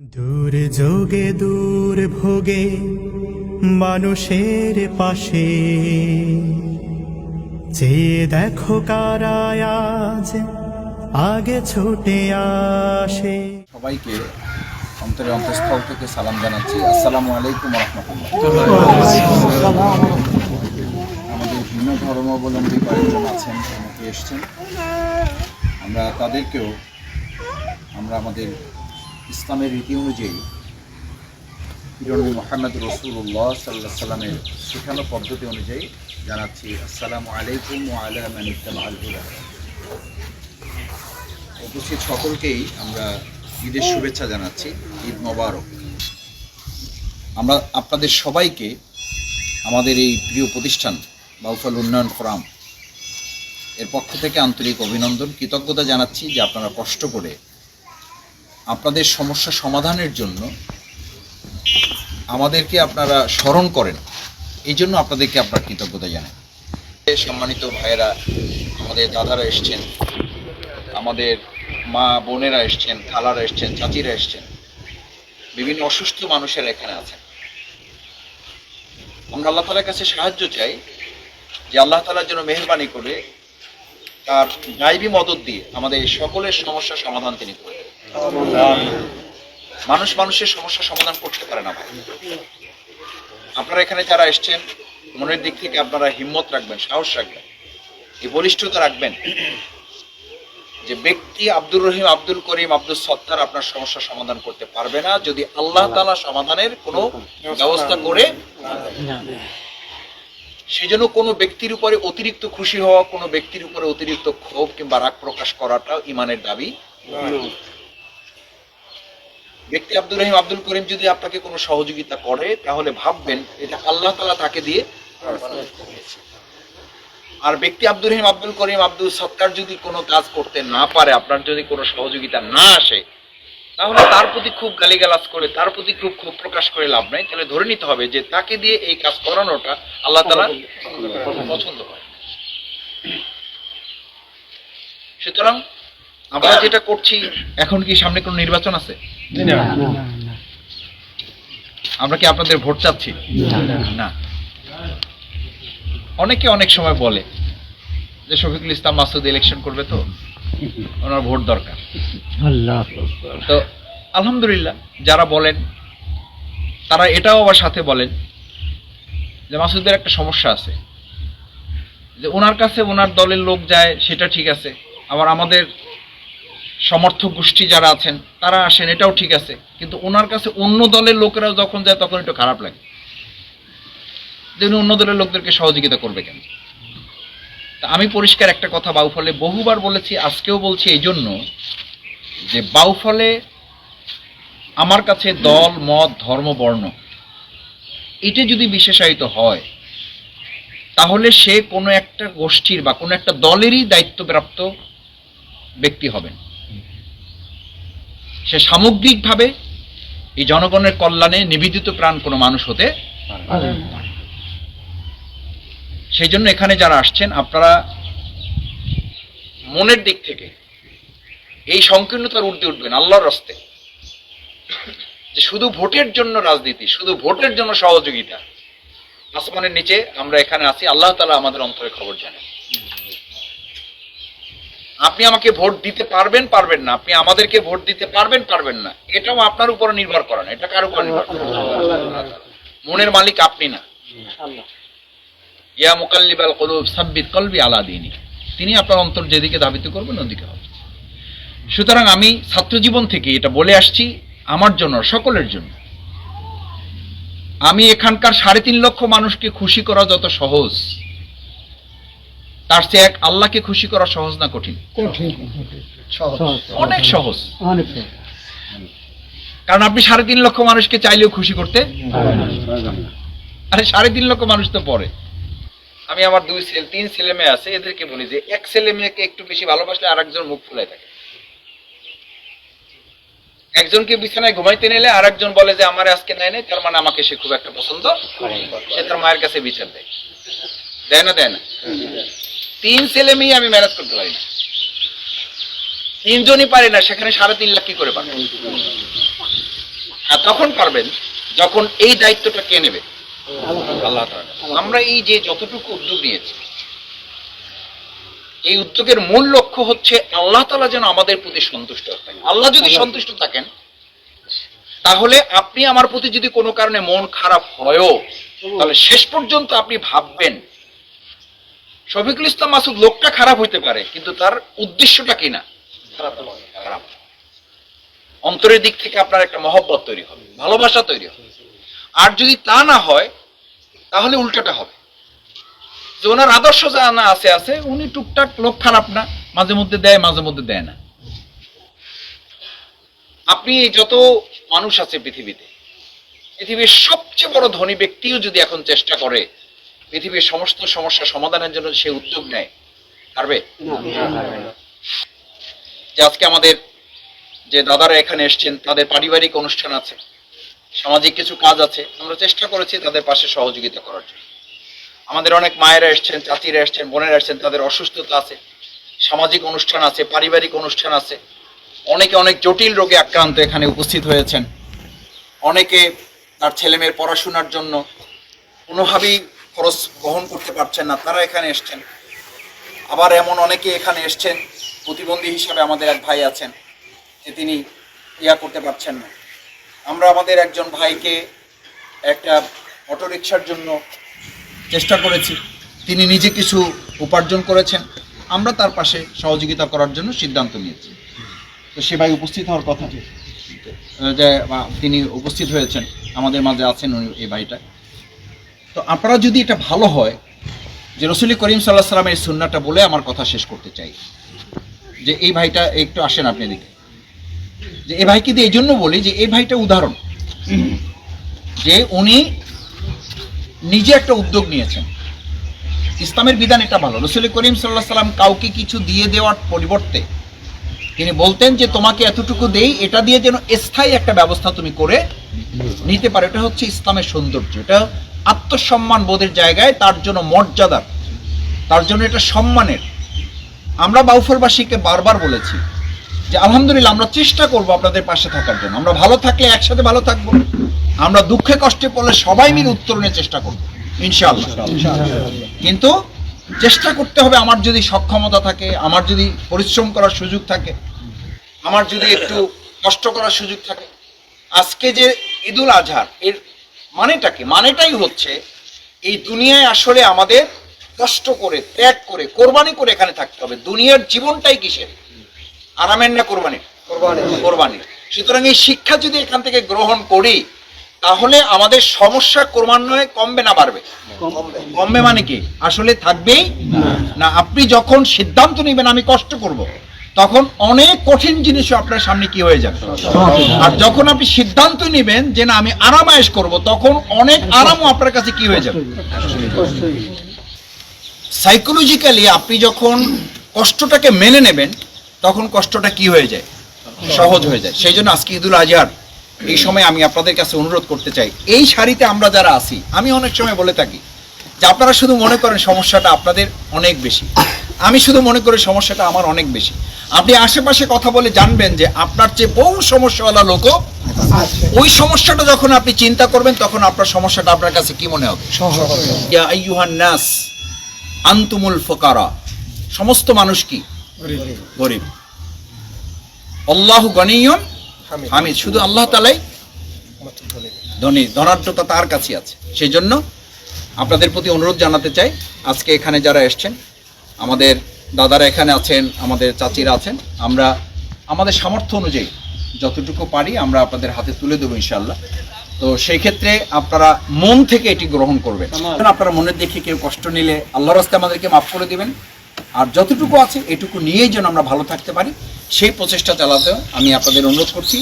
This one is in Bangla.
দূর যোগে, দূর ভোগে, মানুষের পাশে। যে দেখো কারায়াজ আগে ছুটে আসে। সবাইকে অন্তরে অন্তঃস্থল থেকে সালাম জানাচ্ছি। আসসালামু আলাইকুম আমাদের ভিন্ন ধর্মাবলম্বী কয়েকজন আছেন এসছেন। আমরা তাদেরকেও, আমরা আমাদের ইসলামের রীতি অনুযায়ী মোহাম্মদ রসুল্লাহ সাল্লাহ সাল্লামের শেখানো পদ্ধতি অনুযায়ী জানাচ্ছি, আসসালামু আলাইকুম ও আলা মানিকাল হুদা। উপস্থিত সকলকেই আমরা ঈদের শুভেচ্ছা জানাচ্ছি, ঈদ মোবারক। আমরা আপনাদের সবাইকে আমাদের এই প্রিয় প্রতিষ্ঠান বাউফল উন্নয়ন ফোরাম এর পক্ষ থেকে আন্তরিক অভিনন্দন, কৃতজ্ঞতা জানাচ্ছি যে আপনারা কষ্ট করে আপনাদের সমস্যা সমাধানের জন্য আমাদেরকে আপনারা স্মরণ করেন। এই জন্য আপনাদেরকে আপনার কৃতজ্ঞতা জানাই। সম্মানিত ভাইয়েরা, আমাদের দাদারা এসছেন, আমাদের মা বোনেরা এসছেন, খালারা এসছেন, চাচিরা এসছেন, বিভিন্ন অসুস্থ মানুষেরা এখানে আছেন। আমরা আল্লাহ তালার কাছে সাহায্য চাই যে আল্লাহ তালার জন্য মেহরবানি করে তার গাইবী মদত দিয়ে আমাদের সকলের সমস্যার সমাধান তিনি করবেন মানুষ মানুষের সমস্যা সমাধান করতে পারে না ভাই। আপনারা এখানে যারা এসছেন, মনের দিক থেকে আপনারা হিম্মত রাখবেন, সাহস রাখবেন এই বলিষ্ঠতা রাখবেন, যে ব্যক্তি আব্দুর রহিম, আব্দুল করিম, আব্দুল সত্তার আপনার সমস্যা সমাধান করতে পারবে না, যদি আল্লাহ তালা সমাধানের কোনো ব্যবস্থা করে সেই জন্য কোনো ব্যক্তির উপরে অতিরিক্ত খুশি হওয়া, কোনো ব্যক্তির উপরে অতিরিক্ত ক্ষোভ কিংবা রাগ প্রকাশ করাটা ইমানের দাবি। ব্যক্তি আব্দুর রহিম আব্দুল করিম যদি আপনাকে কোনো সহযোগিতা করে, তাহলে ভাববেন এটা আল্লাহ তালা তাকে দিয়ে আর ব্যক্তি আব্দুর রহিম আব্দুল করিম আব্দুল সত্তার যদি কোনো কাজ করতে না পারে, আপনার যদি কোনো সহযোগিতা না আসে, তাহলে তার প্রতি খুব গালিগালাজ করে, তার প্রতি খুব ক্ষোভ প্রকাশ করে লাভ নাই। তাহলে ধরে নিতে হবে যে তাকে দিয়ে এই কাজ করানোটা আল্লাহ তালা পছন্দ হয় সুতরাং আমরা যেটা করছি এখন কি সামনে কোনো নির্বাচন আছে? আমরা কি আপনাদের ভোট চাচ্ছি? না অনেকে অনেক সময় বলে যে শফিকুল ইসলাম মাসুদ ইলেকশন করবে তো? ওনার ভোট দরকার। তো আলহামদুলিল্লাহ যারা বলেন তারা এটাও আবার সাথে বলেন যে মাসুদের একটা সমস্যা আছে। যে ওনার কাছে ওনার দলের লোক যায় সেটা ঠিক আছে। আবার আমাদের সমর্থক গোষ্ঠী যারা আছেন, তারা আসেন, এটাও ঠিক আছে। কিন্তু ওনার কাছে অন্য দলের লোকেরা যখন যায়, তখন একটু খারাপ লাগে। যে উনি অন্য দলের লোকদেরকে সহযোগিতা করবে কেন? তা আমি পরিষ্কার একটা কথা বাউফলে বহুবার বলেছি, আজকেও বলছি এই জন্য যে বাউফলে আমার কাছে দল, মত, ধর্ম, বর্ণ, এটি যদি বিশেষায়িত হয়, তাহলে সে কোনো একটা গোষ্ঠীর বা কোনো একটা দলেরই দায়িত্বপ্রাপ্ত ব্যক্তি হবেন। সে সামগ্রিকভাবে এই জনগণের কল্যাণে নিবেদিত প্রাণ কোনো মানুষ হতে সেই জন্য এখানে যারা আসছেন আপনারা মনের দিক থেকে এই সংকীর্ণতার ঊর্ধ্বে উঠবেন আল্লাহর রাস্তে। যে শুধু ভোটের জন্য রাজনীতি শুধু ভোটের জন্য সহযোগিতা। আসমানের নিচে আমরা এখানে আছি আল্লাহ তালা আমাদের অন্তরে খবর জানেন। আপনি আমাকে ভোট দিতে পারবেন পারবেন না। আপনি আমাদেরকে ভোট দিতে পারবেন পারবেন না। এটাও আপনার উপর নির্ভর করে না। এটা কার উপর নির্ভর করে? মনের মালিক আপনি না। ইয়া মুকাল্লিবাল কলুব সাব্বিত কলবি আলা দিনী তিনি আপনার অন্তর যেদিকে ধাবিত করবেন, ওদিকে হবে। সুতরাং আমি ছাত্র জীবন থেকে এটা বলে আসছি আমার জন্য, সকলের জন্য। আমি এখানকার সাড়ে তিন লক্ষ মানুষকে খুশি করা যত সহজ। তার চেয়ে এক আল্লাহকে খুশি করা সহজ না কঠিন? অনেক সহজ। কারণ আপনি সাড়ে তিন লক্ষ মানুষকে চাইলেও খুশি করতে আরে সাড়ে তিন লক্ষ মানুষ তো পরে আমি আমার দুই ছেলে তিন ছেলে মেয়ে আছে এদেরকে বলি যে এক ছেলে মেয়েকে একটু বেশি ভালোবাসলে আর একজন মুখ ফুলাই থাকে। একজনকে বিছানায় ঘুমাইতে নিলে আর একজন বলে যে আমার আজকে নেয় নেই তার মানে আমাকে সে খুব একটা পছন্দ সে তার মায়ের কাছে বিচার দেয়। দেয় না দেয় না। তিন ছেলে মেয়ে আমি ম্যানেজ করতে পারি না। তিনজনই পারি না, সেখানে সাড়ে তিন লাখ কি করে পাবো? আর তখন পারবেন যখন এই দায়িত্বটা কে নেবে? আল্লাহ আমরা এই যে যতটুকু উদ্যোগ নিয়েছি, এই উদ্যোগের মূল লক্ষ্য হচ্ছে আল্লাহ তালা যেন আমাদের প্রতি সন্তুষ্ট থাকেন। আল্লাহ যদি সন্তুষ্ট থাকেন, তাহলে আপনি আমার প্রতি যদি কোনো কারণে মন খারাপ হয়ও, তাহলে শেষ পর্যন্ত আপনি ভাববেন শফিকুল ইসলাম মাসুদ লোকটা খারাপ হইতে পারে, কিন্তু তার উদ্দেশ্যটা কি না? খারাপ। অন্তরের দিক থেকে আপনার একটা মহব্বত তৈরি হবে, ভালোবাসা তৈরি হবে। আর যদি তা না হয়, তাহলে উল্টাটা হবে। যে ওনার আদর্শ যা না আছে আছে, উনি টুকটাক লোক খারাপ না, মাঝে মধ্যে দেয়, মাঝে মধ্যে দেয় না। আপনি যত মানুষ আছে পৃথিবীতে, পৃথিবীর সবচেয়ে বড় ধনী ব্যক্তিও যদি এখন চেষ্টা করে পৃথিবীর সমস্ত সমস্যা সমাধানের জন্য সে উদ্যোগ নেয়। পারবে? যে আজকে আমাদের যে দাদারা এখানে এসছেন, তাদের পারিবারিক অনুষ্ঠান আছে, সামাজিক কিছু কাজ আছে, আমরা চেষ্টা করেছি তাদের পাশে সহযোগিতা করার জন্য। আমাদের অনেক মায়েরা এসছেন, চাচিরা এসছেন, বোনেরা এসছেন, তাদের অসুস্থতা আছে, সামাজিক অনুষ্ঠান আছে, পারিবারিক অনুষ্ঠান আছে। অনেকে অনেক জটিল রোগে আক্রান্ত এখানে উপস্থিত হয়েছেন। অনেকে তার ছেলেমেয়ের পড়াশোনার জন্য কোনোভাবেই খরচ বহন করতে পারছেন না, তারা এখানে এসছেন। আবার এমন অনেকে এখানে এসছেন, প্রতিবন্ধী হিসাবে আমাদের এক ভাই আছেন, যে তিনি ইয়া করতে পারছেন না। আমরা আমাদের একজন ভাইকে একটা অটোরিকশার জন্য চেষ্টা করেছি, তিনি নিজে কিছু উপার্জন করেছেন, আমরা তার পাশে সহযোগিতা করার জন্য সিদ্ধান্ত নিয়েছি। তো সে ভাই উপস্থিত হওয়ার কথা যে তিনি উপস্থিত হয়েছেন, আমাদের মাঝে আছেন এই ভাইটা। তো আপনারা যদি এটা ভালো হয়, যে রসুল করিম সাল্লাহ সাল্লামের সুন্নাটা বলে আমার কথা শেষ করতে চাই। যে এই ভাইটা একটু আসেন আপনি এদিকে। যে এই ভাইকে দিয়ে এই জন্য বলি যে এই ভাইটা উদাহরণ। যে উনি নিজে একটা উদ্যোগ নিয়েছেন। ইসলামের বিধান এটা ভালো। রসুল করিম সাল্লাহ সাল্লাম কাউকে কিছু দিয়ে দেওয়ার পরিবর্তে তিনি বলতেন যে তোমাকে এতটুকু দেই, এটা দিয়ে যেন স্থায়ী একটা ব্যবস্থা তুমি করে নিতে পারো। এটা হচ্ছে ইসলামের সৌন্দর্য। এটা আত্মসম্মান বোধের জায়গায় তার জন্য মর্যাদার তার জন্য এটা সম্মানের। আমরা বাউফলবাসীকে বারবার বলেছি যে, আলহামদুলিল্লাহ, আমরা চেষ্টা করব আপনাদের পাশে থাকার জন্য। আমরা ভালো থাকলে একসাথে ভালো থাকব। আমরা দুঃখে কষ্টে পড়লে সবাই মিলে উত্তরণের চেষ্টা করব। ইনশাআল্লাহ। কিন্তু চেষ্টা করতে হবে, আমার যদি সক্ষমতা থাকে, আমার যদি পরিশ্রম করার সুযোগ থাকে, আমার যদি একটু কষ্ট করার সুযোগ থাকে। আজকে যে ঈদুল আজহার, এর মানেটা কি? মানেটাই হচ্ছে এই দুনিয়ায় আসলে আমাদের কষ্ট করে ত্যাগ করে কোরবানি করে এখানে থাকতে হবে। দুনিয়ার জীবনটাই কিসের? আরামের না কোরবানির? কোরবানির। সুতরাং এই শিক্ষা যদি এখান থেকে গ্রহণ করি তাহলে আমাদের সমস্যা ক্রমান্বয়ে কমবে না বাড়বে? কমবে। মানে কি? আসলে থাকবেই না আপনি যখন সিদ্ধান্ত নেবেন আমি কষ্ট করব। তখন অনেক কঠিন জিনিসও আপনার সামনে কি হয়ে যাবে। আর যখন আপনি সিদ্ধান্ত নেবেন যে না, আমি আরামায়েশ করব, তখন অনেক আরামও আপনার কাছে কি হয়ে যাবে? সাইকোলজিক্যালি আপনি যখন কষ্টটাকে মেনে নেবেন, তখন কষ্টটা কি হয়ে যায়? সহজ হয়ে যায়। সেই জন্য আজকে ঈদুল আজহার, এই সময় আমি আপনাদের কাছে অনুরোধ করতে চাই। এই শাড়িতে আমরা যারা আছি, আমি অনেক সময় বলে থাকি যে আপনারা শুধু মনে করেন সমস্যাটা আপনাদের অনেক বেশি। আমি শুধু মনে করি সমস্যাটা আমার অনেক বেশি। আপনি আশেপাশে কথা বলে জানবেন যে আপনার চেয়ে বহু সমস্যাওয়ালা লোকও ওই সমস্যাটা যখন আপনি চিন্তা করবেন তখন আপনার সমস্যাটা আপনার কাছে কি মনে হবে? নাস আন্তুমুল ফোকারা। সমস্ত মানুষ কি? গরিব। আল্লাহ গনিয়ন হামিদ। শুধু আল্লাহ তালাই ধনী ধনাঢ্যতা তার কাছে আছে। সেই জন্য আপনাদের প্রতি অনুরোধ জানাতে চাই আজকে এখানে যারা এসছেন আমাদের দাদারা এখানে আছেন আমাদের চাচিরা আছেন। আমরা আমাদের সামর্থ্য অনুযায়ী যতটুকু পারি আমরা আপনাদের হাতে তুলে দেবো ইনশাল্লাহ তো সেই ক্ষেত্রে আপনারা মন থেকে এটি গ্রহণ করবেন। আপনারা মনের দেখে কেউ কষ্ট নিলে আল্লাহ রাস্তে আমাদেরকে মাফ করে দিবেন। আর যতটুকু আছে এটুকু নিয়েই যেন আমরা ভালো থাকতে পারি সেই প্রচেষ্টা চালাতে আমি আপনাদের অনুরোধ করছি।